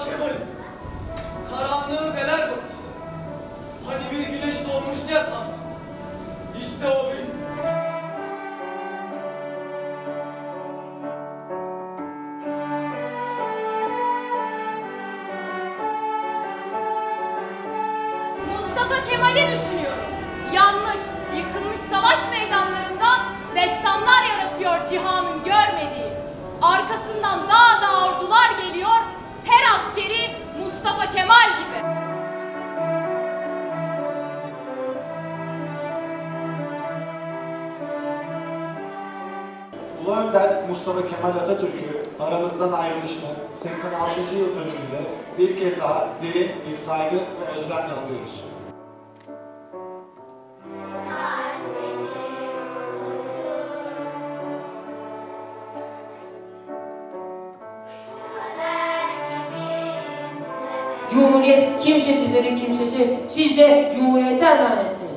Kemal'im. Karanlığı deler bakışı. Hani bir güneş doğmuştu ya sanki. İşte o benim. Mustafa Kemal'i düşünüyorum. Yanmış, yıkılmış savaş meydanlarında destanlar yaratıyor cihanın görmediği. Arkası Ulu Önder Mustafa Kemal Atatürk'ü aramızdan ayrılışının 86. yıl dönümünde bir kez daha derin bir saygı ve özlemle anıyoruz. Cumhuriyet kimsesizlerin kimsesi, siz de Cumhuriyet'e emanetsiniz.